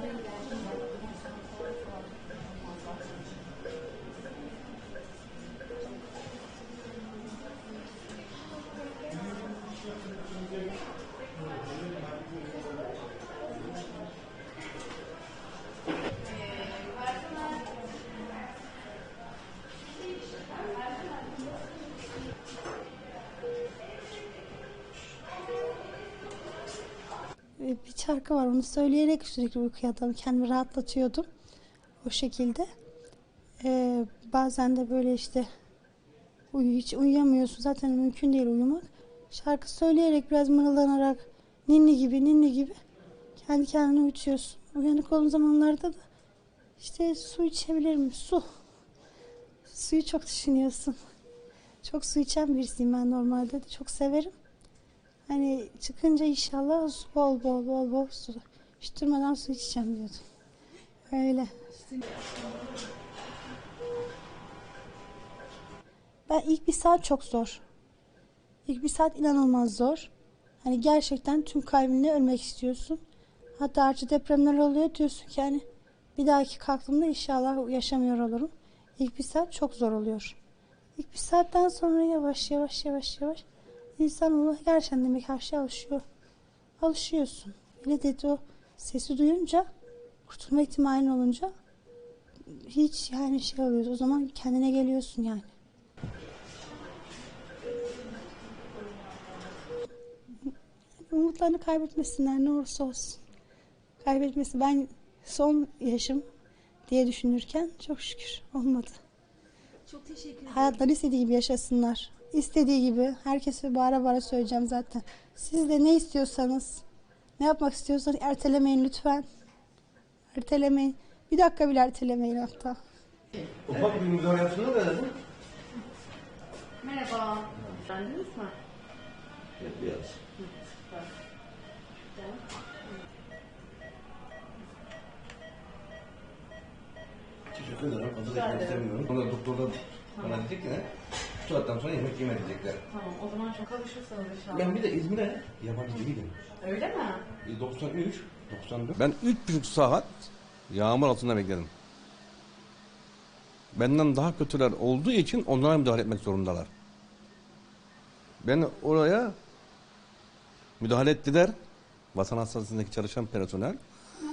Hallelujah. Bir şarkı var onu söyleyerek sürekli uykuya dalıyordum. Kendimi rahatlatıyordum. O şekilde. Ee, bazen de böyle işte uyu, hiç uyuyamıyorsun. Zaten mümkün değil uyumak. Şarkı söyleyerek biraz mırıldanarak ninni gibi ninni gibi kendi kendine uyutuyorsun. Uyanık olduğun zamanlarda da işte su içebilirim. Su. Suyu çok düşünüyorsun. Çok su içen birisiyim ben normalde de. Çok severim. Hani çıkınca inşallah su bol bol bol bol su. Hiç durmadan su içeceğim diyordum. Öyle. Ben ilk bir saat çok zor. İlk bir saat inanılmaz zor. Hani gerçekten tüm kalbinle ölmek istiyorsun. Hatta artı depremler oluyor diyorsun ki hani bir dahaki kalktığımda inşallah yaşamıyor olurum. İlk bir saat çok zor oluyor. İlk bir saatten sonra yavaş yavaş yavaş yavaş insanoğlu gerçekten demek şeye alışıyor. Alışıyorsun. Öyle dedi o sesi duyunca kurtulma ihtimalin olunca hiç yani şey oluyor. O zaman kendine geliyorsun yani. Umutlarını kaybetmesinler ne olursa olsun. Kaybetmesi ben son yaşım diye düşünürken çok şükür olmadı. Çok teşekkür ederim. Hayatları istediği gibi yaşasınlar. İstediği gibi. Herkese bağıra bağıra söyleyeceğim zaten. Siz de ne istiyorsanız, ne yapmak istiyorsanız ertelemeyin lütfen. Ertelemeyin. Bir dakika bile ertelemeyin hatta. Ufak bir müdahale yapsınlar da dedim. Merhaba. Beğendiniz mi? Evet, biraz. Teşekkür ederim. Fazla da istemiyorum. Doktorlar bana diyecek ki ne? Şu saatten sonra yemek yeme diyecekler. Tamam o zaman çok alışırsanız inşallah. Ben bir de İzmir'e yabancı değilim. Öyle mi? E, 93, 94. Ben üç buçuk saat yağmur altında bekledim. Benden daha kötüler olduğu için onlara müdahale etmek zorundalar. Ben oraya müdahale ettiler. Vatan Hastanesi'ndeki çalışan personel.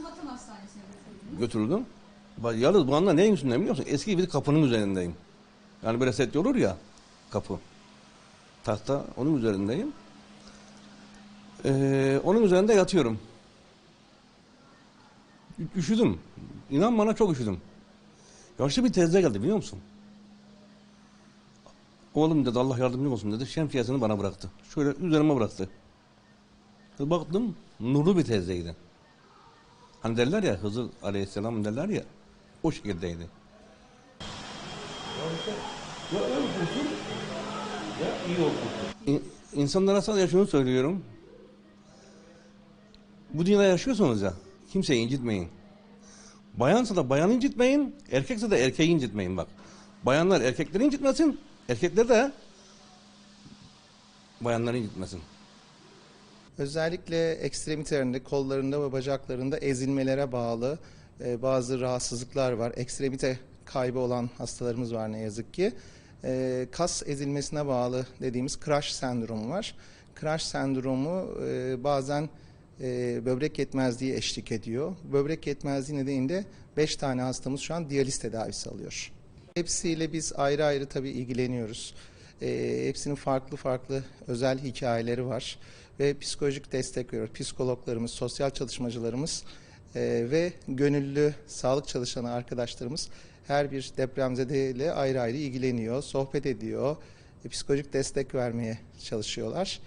Vatan Hastanesi'ne. Götürüldüm. Yalnız bu anda neyin üstünde biliyor musun? Eski bir kapının üzerindeyim. Yani böyle set olur ya kapı. Tahta onun üzerindeyim. Ee, onun üzerinde yatıyorum. Üşüdüm. İnan bana çok üşüdüm. Yaşlı bir teyze geldi biliyor musun? Oğlum dedi Allah yardımcın olsun dedi. Şemsiyesini bana bıraktı. Şöyle üzerime bıraktı. Baktım nurlu bir teyzeydi. Hani derler ya Hızır Aleyhisselam derler ya o şekildeydi. Ya öyle kurtul ya iyi ol kurtul. İnsanlara sadece şunu söylüyorum. Bu dünyada yaşıyorsunuz ya kimseyi incitmeyin. Bayansa da bayanı incitmeyin, erkekse de erkeği incitmeyin bak. Bayanlar erkekleri incitmesin, erkekler de bayanları incitmesin. Özellikle ekstremitelerinde, kollarında ve bacaklarında ezilmelere bağlı e, bazı rahatsızlıklar var. Ekstremite kaybı olan hastalarımız var ne yazık ki. E, kas ezilmesine bağlı dediğimiz crash sendromu var. Crash sendromu e, bazen e, böbrek yetmezliği eşlik ediyor. Böbrek yetmezliği nedeniyle 5 tane hastamız şu an diyaliz tedavisi alıyor. Hepsiyle biz ayrı ayrı tabii ilgileniyoruz. E, hepsinin farklı farklı özel hikayeleri var ve psikolojik destek veriyoruz. Psikologlarımız, sosyal çalışmacılarımız e, ve gönüllü sağlık çalışanı arkadaşlarımız her bir depremzedeyle ayrı ayrı ilgileniyor, sohbet ediyor, e, psikolojik destek vermeye çalışıyorlar.